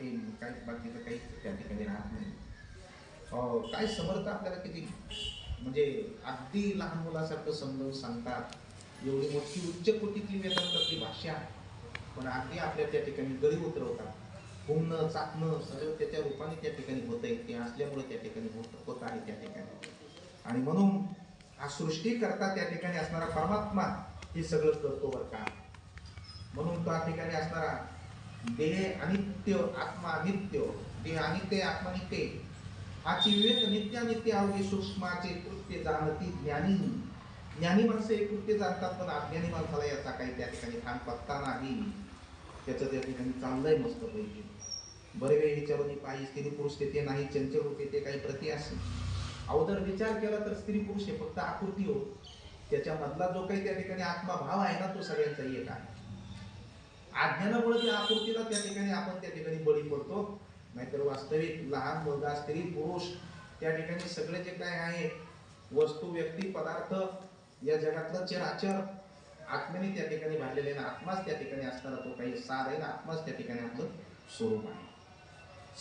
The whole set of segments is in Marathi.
वाटते काय बाकीचं काही त्या ठिकाणी राहत नाही. काय समर्थ आपल्याला किती? म्हणजे अगदी लहान मुलासारखं समजावून सांगतात. एवढी मोठी उच्च कोटीतली वेदांतातली भाषा. पण अगदी आपल्या त्या ठिकाणी गरीब उतरवतात. होणं चाकणं सगळं त्याच्या रूपाने त्या ठिकाणी होत आहे ते असल्यामुळे त्या ठिकाणी होत होत आहे त्या ठिकाणी. आणि म्हणून हा सृष्टी करता त्या ठिकाणी असणारा परमात्मा हे सगळं करतो बरं का? म्हणून त्या ठिकाणी असणारा देह अनित्य आत्मा नित्य देह अनित्य आत्मा नित्य. आची विवेक नित्यानित्य अवघे सूक्ष्माचे कृत्य जाणती ज्ञानी. ज्ञानी माणसं हे कृत्य जाणतात पण अज्ञानी माणसाला याचा काही त्या ठिकाणी खान पत्ता नाही. त्याचं त्या ठिकाणी चाललंय मस्त पैकी. बरे वेळ विचारून पाहिजे स्त्री पुरुष ते ते नाही चंचल होते ते काही प्रति असे. अगोदर विचार केला तर स्त्री पुरुष हे फक्त आकृती हो. त्याच्यामधला जो काही त्या ठिकाणी आत्माभाव आहे ना तो सगळ्यांचा एक आहे. अज्ञानामुळे त्या आकृतीला त्या ठिकाणी आपण त्या ठिकाणी बळी पडतो. नाहीतर वास्तविक लहान मुलगा स्त्री पुरुष त्या ठिकाणी सगळे जे काय आहे वस्तू व्यक्ती पदार्थ या जगातलं चराचर आत्म्याने त्या ठिकाणी भरलेले ना आत्माच त्या ठिकाणी असणारा तो काही सार आहे ना आत्माच त्या ठिकाणी आपलं स्वरूप आहे.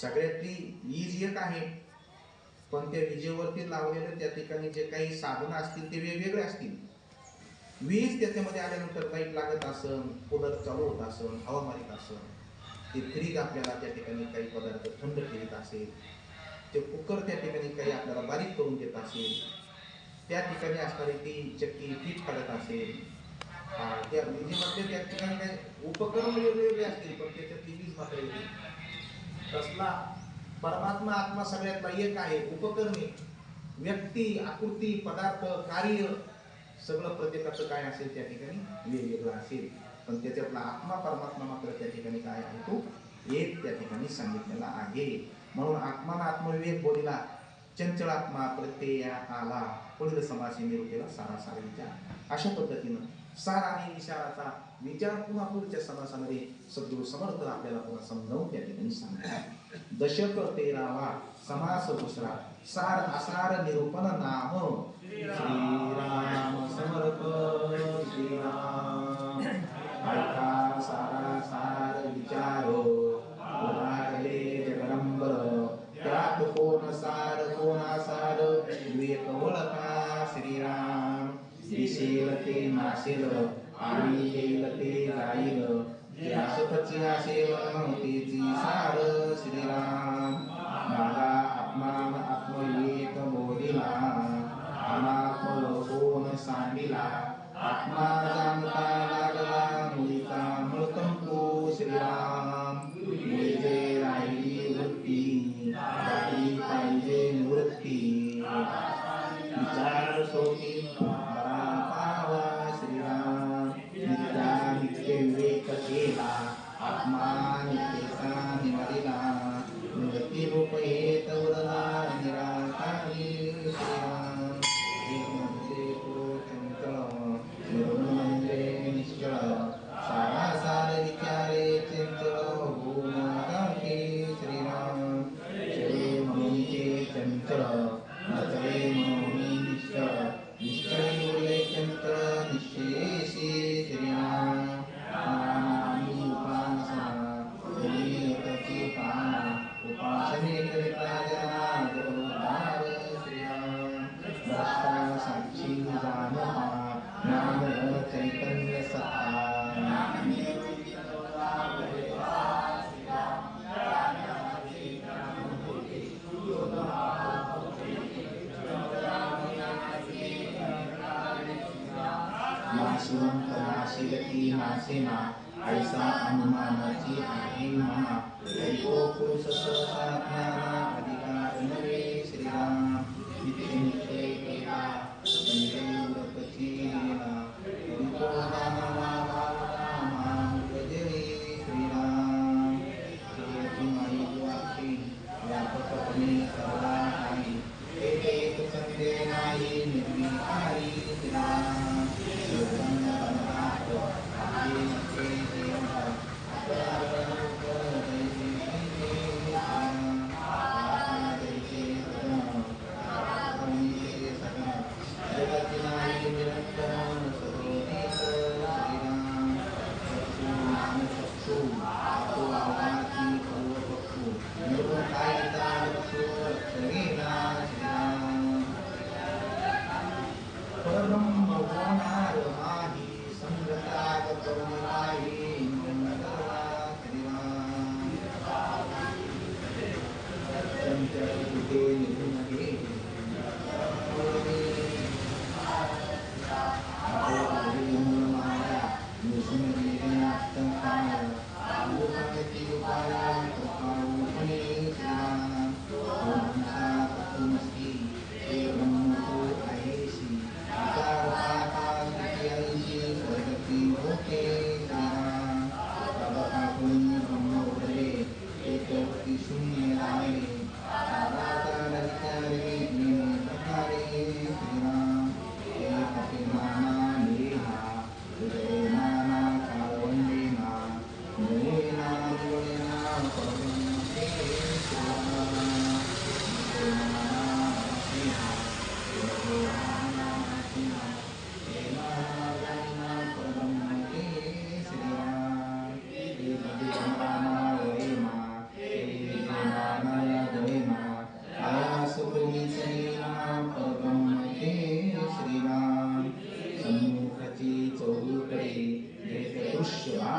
सगळ्यातली वीज एक आहे पण त्या विजेवरती लावलेलं त्या ठिकाणी जे काही साधनं असतील ते वेगवेगळे असतील. वीज त्याच्यामध्ये आल्यानंतर लाइट लागत असन कुलर चालू होत असन हवा मारित असन ते फ्रीज आपल्याला त्या ठिकाणी काही पदार्थ थंड ठेवत असेल ते कुकर त्या ठिकाणी काही आपल्याला बारीक करून देत असेल त्या ठिकाणी असणारी ती चक्की पीठ काढत असेल. त्या म्हणजे विजेमध्ये त्या ठिकाणी काही उपकरण वेगवेगळे असतील पण त्याच्यातली वीज मात्र येते. तसला परमात्मा आत्मा सगळ्यातला एक आहे उपकरणे. व्यक्ती आकृती पदार्थ कार्य सगळं प्रत्येकाचं काय असेल त्या ठिकाणी? वेगवेगळं असेल. पण त्याच्यातला आत्मा परमात्मा मात्र त्या ठिकाणी काय आहे? तो एक त्या ठिकाणी सांगितलेला आहे. म्हणून आत्माला आत्मविवेक बोलिला चंचल आत्मा प्रत्यय आला. पुढील समासी निरुपेला सारा सारा विचार. अशा पद्धतीनं सार आणि विचाराचा विचार पुन्हा पुढच्या समासामध्ये सद्गुरु समर्थ आपल्याला पुन्हा समजावून त्या ठिकाणी सांगतात. दशक तेरावा समास दुसरा सार असार निरूपण नाम। श्रीराम समर्प। श्रीराम। सारा सार विचारो। उभारले जगदंबर त्यात कोण सार कोणा सार विवेक ओळखा श्रीराम। दिसेल ते नासेल आणि येईल ते जाईल असेल नव्हतीची आत्मा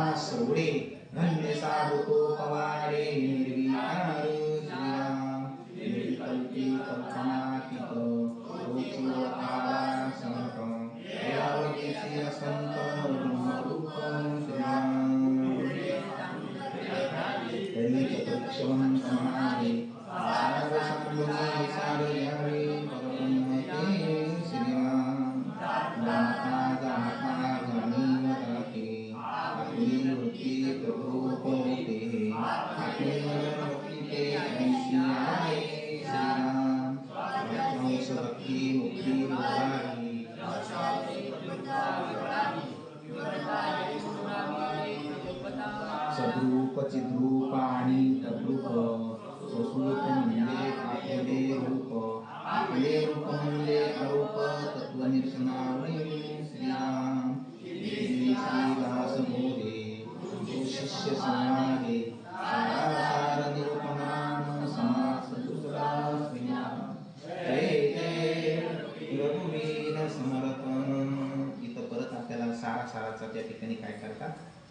सोडे धन्य साधुतो पवाडे निर्विकार श्रीराम।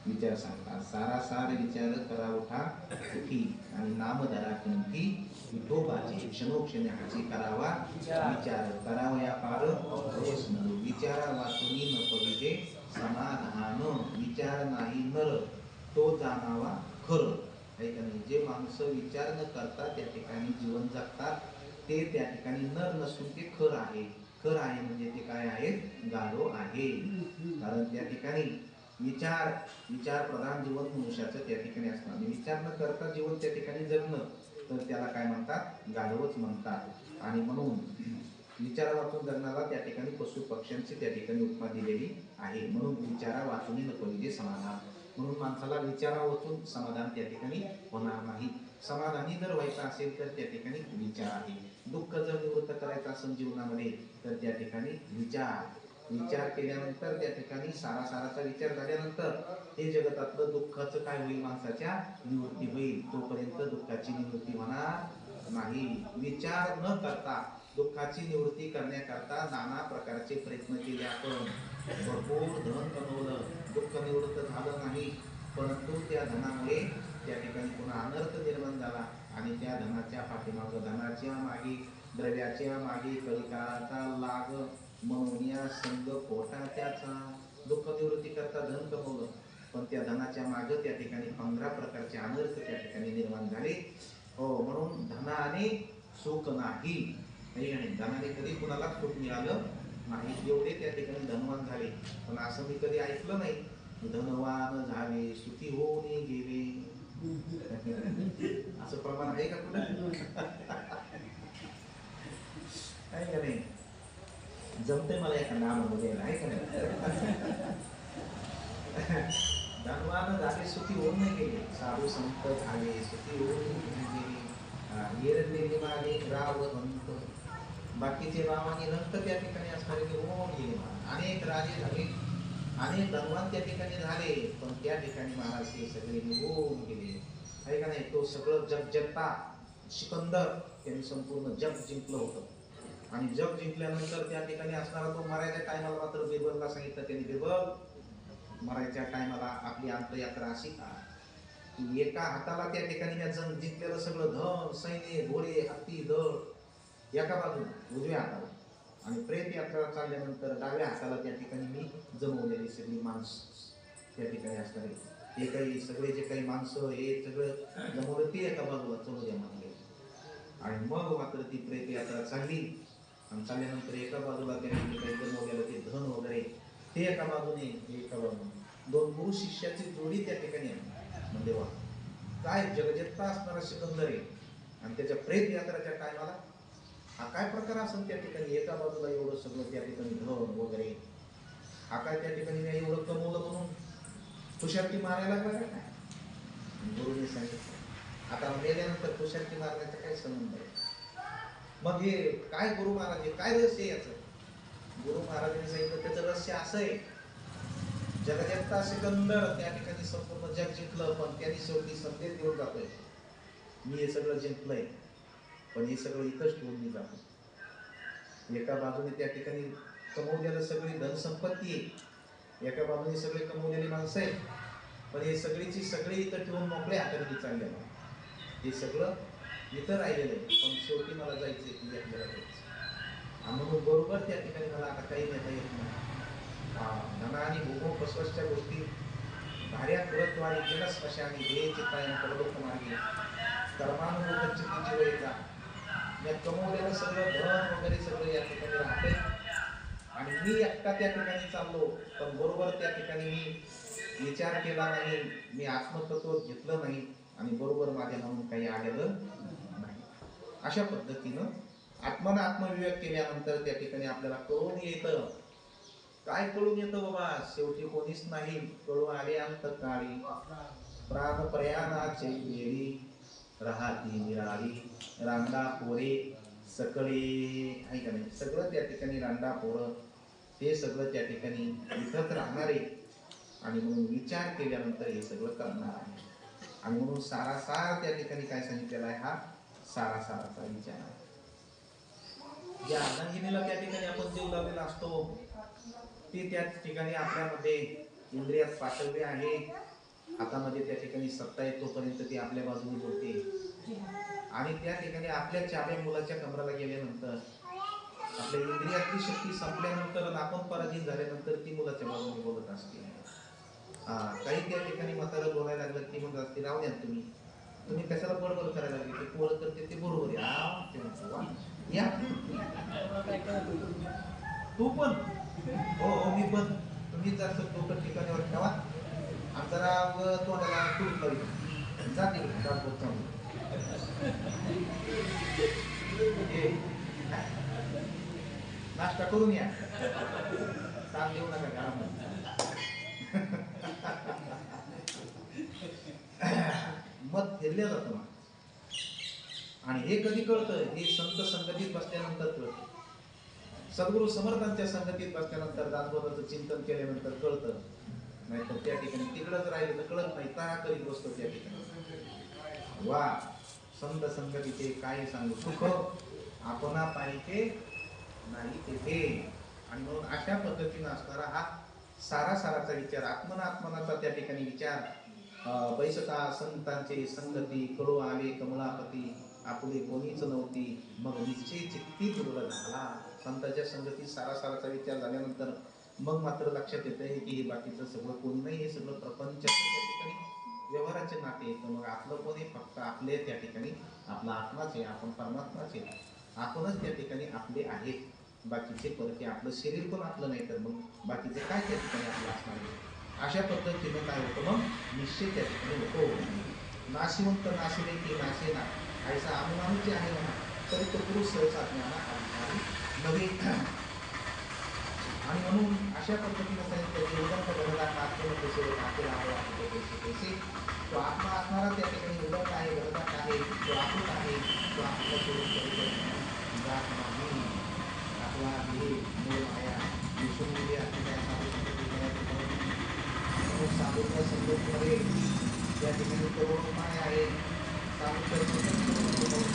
विचार सांगतात. सारासार विचार करा उठा उठी आणि नाम धरा किंती विठोबाचे क्षणोक्षणी हाची करावा विचार करावया पार न विचारा वाचुनी न पविजे समाधान. विचार नाही नर तो जाणावा खरं. आहे का नाही? जे माणसं विचार न करता त्या ठिकाणी जीवन जगतात ते त्या ठिकाणी नर नसून ते खर आहे. खर आहे म्हणजे ते काय आहे गाढो आहे. कारण त्या ठिकाणी विचार विचार प्रधान जीवन मनुष्याचं त्या ठिकाणी असणं आणि विचार न करता जीवन त्या ठिकाणी जगणं तर त्याला काय म्हणतात? गाढवच म्हणतात. आणि म्हणून विचारा वाचून जगण्याला त्या ठिकाणी पशु पक्ष्यांची त्या ठिकाणी उपमा दिलेली आहे. म्हणून विचारा वाचून नको म्हणजे समाधान. म्हणून माणसाला विचारा वाचून समाधान त्या ठिकाणी होणार नाही. समाधानी जर व्हायचं असेल तर त्या ठिकाणी विचार आहे. दुःख जर निवृत्त करायचं असेल जीवनामध्ये तर त्या ठिकाणी विचार. विचार केल्यानंतर त्या ठिकाणी सारा साराचा विचार झाल्यानंतर हे जगतातलं दुःखाचं काय होईल माणसाच्या? निवृत्ती होईल. तोपर्यंत दुःखाची निवृत्ती होणार नाही. विचार न करता दुःखाची निवृत्ती करण्याकरता नाना प्रकारचे प्रयत्न केले आपण. भरपूर धन कमवलं. दुःख निवृत्त झालं नाही. परंतु त्या धनामुळे त्या ठिकाणी पुन्हा अनर्थ निर्माण झाला आणि त्या धनाच्या पाठीमागं धनाच्या मागे द्रव्याच्या मागे कलिकाळाचा लाग म्हणून या संघ पोटा त्याचा दुःख निवृत्ती करता धन कमवलं. पण त्या धनाच्या मागे त्या ठिकाणी पंधरा प्रकारचे अनर्थ त्या ठिकाणी निर्माण झाले. हो म्हणून धनाने सुख नाही. नाही आणि धनाने कधी कुणाला सुख मिळालं नाही एवढे त्या ठिकाणी धनवान झाले. पण असं मी कधी ऐकलं नाही. धनवान झाले सुखी होऊन गेले. असं प्रमाण आहे का कुठं? आहे का नाही. जमते मला एका नामामध्ये आहे का नाही? धनवान झाले सुखी होऊन नाही गेले. साधू संत झाले सुखी होऊन गेले. हिरण्य मागे राव हंत बाकीचे रामाने नंतर त्या ठिकाणी असणारे ते होऊन गेले. अनेक राजे झाले. अनेक धनवान त्या ठिकाणी झाले पण त्या ठिकाणी महाराज हे सगळे निघून गेले. आहे का नाही? तो सगळं जग जगता सिकंदर त्यांनी संपूर्ण जग जिंकलं होतं. आणि जग जिंकल्यानंतर त्या ठिकाणी असणारा तो मरायच्या टायमाला मात्र बिरबलला सांगितलं त्यांनी बिरबल मरायच्या टायमाला आपली अंतयात्रा अशी का? की एका हाताला त्या ठिकाणी या जंग जिंकलेलं सगळं धन सैन्य घोडे हत्ती दळ एका बाजूला उजव्या हाताला आणि प्रेत यात्रा चालल्यानंतर डाव्या हाताला त्या ठिकाणी मी जमवलेली सगळी माणसं त्या ठिकाणी असणारे. हे काही सगळे जे काही माणसं हे सगळं जमवलं ते एका बाजूला चौद्या द्या आणि मग मात्र ती प्रेत यात्रा चालली. आणि चालल्यानंतर एका बाजूला त्यांनी म्हणजे वगैरे ते धन वगैरे ते एका बाजूने एका बाजूने दोन गुरु शिष्याची जोडी त्या ठिकाणी आहे. म्हणजे वा काय जगजत्ता असणारा सिकंदर आहे. आणि त्याच्या प्रेत यात्राच्या टायमाला हा काय प्रकार असेल त्या ठिकाणी? एका बाजूला एवढं सगळं त्या ठिकाणी धन वगैरे. हा काय त्या ठिकाणी एवढं कमवलं म्हणून? खुशालकी मारायला लागला का काय? गुरुने सांगितलं. आता मेल्यानंतर खुशालकी मारण्याचा काय संबंध आहे? मग हे काय गुरु महाराज हे काय रहस्य आहे याचं? गुरु महाराजांनी सांगितलं त्याचं रहस्य असं आहे. जगजगता सिकंदर त्या ठिकाणी संपूर्ण जग जिंकलं पण त्यांनी शेवटी संदेश देऊन जातोय. मी हे सगळं जिंकलंय पण हे सगळं इथंच ठेवून मी जातो. एका बाजूने त्या ठिकाणी कमवलेलं सगळी धनसंपत्ती आहे. एका बाजूने सगळे कमवलेली माणसं आहेत. पण हे सगळीची सगळी इथं ठेवून मोकळ्या हाताने चालले हे सगळं इथं राहिलेलं आहे. पण शेवटी मला जायचंय की आपल्याला जायचं. आणि म्हणून बरोबर त्या ठिकाणी मला आता काही नेता येत नाही. हा, आणि भूकंप बसवसच्या गोष्टी. भाऱ्या पुरत्वारी जनस्मशानी हे चित्तायन परलोक मार्गे कर्मानुभूत चित्तीची वेळेला या कमवलेलं सगळं धन वगैरे सगळं या ठिकाणी राहते आणि मी एकटा त्या ठिकाणी चाललो पण बरोबर त्या ठिकाणी मी विचार केला नाही. मी आत्मतत्व घेतलं नाही. आणि बरोबर माझ्या म्हणून काही आलेलं नाही अशा पद्धतीनं आत्मानं आत्मविवेक केल्यानंतर त्या ठिकाणी आपल्याला कळून येतं. काय कळून येतं बाबा? शेवटी कोणीच नाही. कळू आले अंत काळी प्राण प्रयाणाचे वेळी राहती निराळी. रांडा पोरे सकळे. आहे का नाही? सगळं त्या ठिकाणी रांडा पोरं ते सगळं त्या ठिकाणी विकत राहणारे. आणि म्हणून विचार केल्यानंतर हे सगळं करणार आहे. आणि म्हणून सारासार त्या ठिकाणी काय सांगितलेलं आहे? हा सारा साराचा विचार आहे. ज्या अनंगिनीला त्या ठिकाणी आपण जीव लावलेला असतो ती त्या ठिकाणी आपल्यामध्ये इंद्रियात पाठवले आहे. हातामध्ये त्या ठिकाणी सत्ता येतोपर्यंत तोपर्यंत ती आपल्या बाजूने बोलते. आणि त्या ठिकाणी आपल्या चाव्या मुलाच्या कमराला गेल्यानंतर आपल्या इंद्रियातली शक्ती संपल्यानंतर आपण पराधीन झाल्यानंतर ती मुलाच्या बाजूने बोलत असते. हा काही त्या ठिकाणी म्हातारं बोलायला लागलं ती म्हणत असते राहू द्या तुम्ही. तुम्ही कशाला बडबड करायला लागली? ते पोरं करते ते बरोबर आहे. ते या. तू पण. हो हो मी पण. तुम्ही जर डोकं ठिकाणीवर ठेवा. आमचा जरा व तोंडाला तूप लावी जाते चालू. ये. नाश्ता करून या. ताण देऊ नका घरामध्ये मत फिरल्या जातं मग. आणि हे कधी कळतं? हे संत संगतीत बसल्यानंतर कळतं. सद्गुरु समर्थांच्या संगतीत बसल्यानंतर दासबोधाचं चिंतन केल्यानंतर कळतं. नाहीतर त्या ठिकाणी तिकडंच राहिलं तर कळत नाही तारा करीत बसतो त्या ठिकाणी? वा संत संगतीचे काय सांगू? सुख आपणा पाहिजे नाही तेथे आणि म्हणून अशा पद्धतीनं असणारा हा सारा साराचा विचार आत्मना आत्मनाचा त्या ठिकाणी विचार बैसका बैसता संतांचे संगती कडू आले कमलापती आपली कोणीच नव्हती. मग निश्चय चित्ती दुर्बल झाला. संतांच्या संगतीत सारा साराचा विचार झाल्यानंतर मग मात्र लक्षात येत आहे की हे बाकीचं सगळं कोणी नाही हे सगळं प्रपंच त्या ठिकाणी. व्यवहाराचे नाते येतं मग आपलं कोण फक्त आपले त्या ठिकाणी. आपला आत्माच आहे. आपण परमात्माच आहे. आपणच त्या ठिकाणी आपले आहेत. बाकीचे परत आपलं शरीर पण आपलं नाही तर मग बाकीचे काय त्या ठिकाणी आपलं असणार आहे? अशा पद्धतीनं काय होतं मग? निश्चित त्या ठिकाणी होतो नाशिवंत नाशिले की नाशे आईचा ऐसा जे आहे म्हणा. तरी तो पुरुष सहसा ज्ञाना नव्हे आणि म्हणून अशा पद्धतीनं सांगितलं की उदंत घडला आत्म कसे आपल्याला हवं आहे तो तो आत्मा असणारा त्या ठिकाणी उदंत आहे घडतात आहे तो आपूत आहे तो आपला सोडून कधी जात नाही. आपला हे मूळ माया. विष्णू मुली असते त्या म्हणून साधूच्या संगतीमध्ये त्या ठिकाणी करोड आहे साधूच्या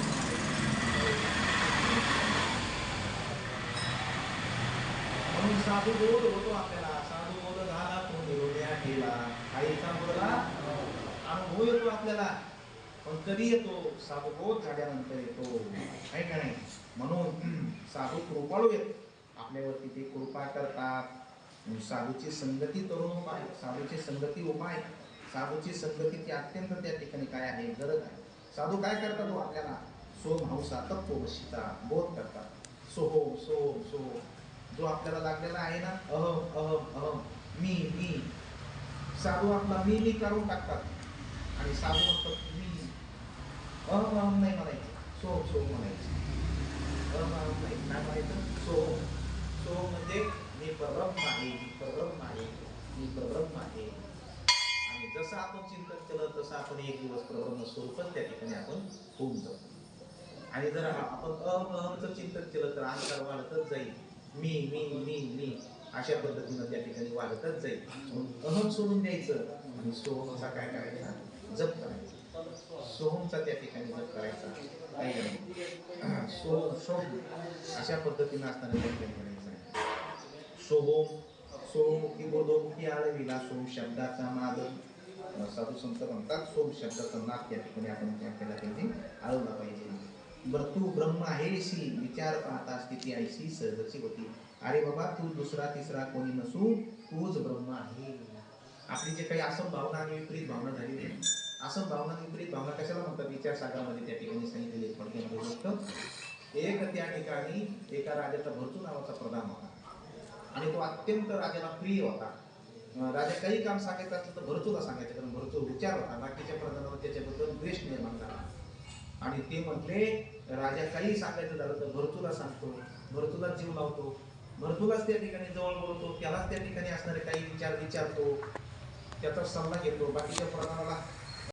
म्हणून साधू बोध होतो आपल्याला साधू बोध झाला तो निरोग्या केला काहीचा बोला अनुभव येतो आपल्याला पण कधी येतो साधू बोध झाल्यानंतर येतो आहे का नाही म्हणून साधू कृपाळू येत. आपल्यावरती ते कृपा करतात. म्हणजे साधूची संगती तरुण उपाय साधूची संगती उपाय साधूची संगतीची अत्यंत त्या ठिकाणी काय आहे? गरज आहे. साधू काय करतात तो आपल्याला? सोम हौसा तत्वशीचा बोध करतात. सोहो सोम सो जो आपल्याला लागलेला आहे ना अहम अहम अहम मी मी. साधू आपला मी मी करून टाकतात. आणि साधू म्हणतात मी. अहम अहम नाही म्हणायचं. सोम सो म्हणायचं. अहम अहम नाही काय म्हणायचं. सो सो म्हणजे हे परब्रह्म आहे मी परब्रह्म आहे मी परब्रह्म आहे. आणि जसं आपण चिंतन केलं तसं आपण एक दिवस परब्रह्म स्वरूपच त्या ठिकाणी आपण होऊन जाऊ. आणि जर आपण अहम अहमचं चिंतन केलं तर अंतर वाढतच जाईल. मी मी मी मी अशा पद्धतीनं त्या ठिकाणी वाढतच जाईल. म्हणून अहम सोडून द्यायचं. आणि सोहमचा काय करायचा? जप करायचा. सोहमचा त्या ठिकाणी जप करायचा. काय सोहम सोम अशा पद्धतीनं असताना त्या ठिकाणी सोहोम सोम सोहोम सोमुखी बोधोमुखी आळविला सोम शब्दाचा नाद साधू संत म्हणतात सोम शब्दाचा नाद त्या ठिकाणी आपण त्या केला पाहिजे आळवला पाहिजे. बरं तू ब्रह्म आहेशी विचार पाहता स्थिती ऐशी सहजची होती. अरे बाबा तू दुसरा तिसरा कोणी नसू तूच ब्रह्म आहे. आपली जे काही असं भावना आणि विपरीत भावना झालेली आहे असं भावना विपरीत भावना कशाला म्हणतात? विचार सागरामध्ये त्या ठिकाणी सांगितलेली थोडक्यामध्ये गोष्ट एक त्या ठिकाणी एका राजाचा भरतू नावाचा प्रधान होता. आणि तो अत्यंत राजाला प्रिय होता. राजा काही काम सांगायचं असलं तर भरतूला सांगायचं कारण भरतू विचार होता. बाकीच्या प्रधानावर त्याच्याबद्दल द्वेष निर्माण झाला. आणि ते म्हटले राजा काही सांगायचं झालं तर भरतूला सांगतो. भरतूला जीव लावतो. भरतूलाच त्या ठिकाणी जवळ बोलवतो. त्यालाच त्या ठिकाणी असणारे काही विचार विचारतो. त्याचा सल्ला घेतो. बाकीच्या प्रधानाला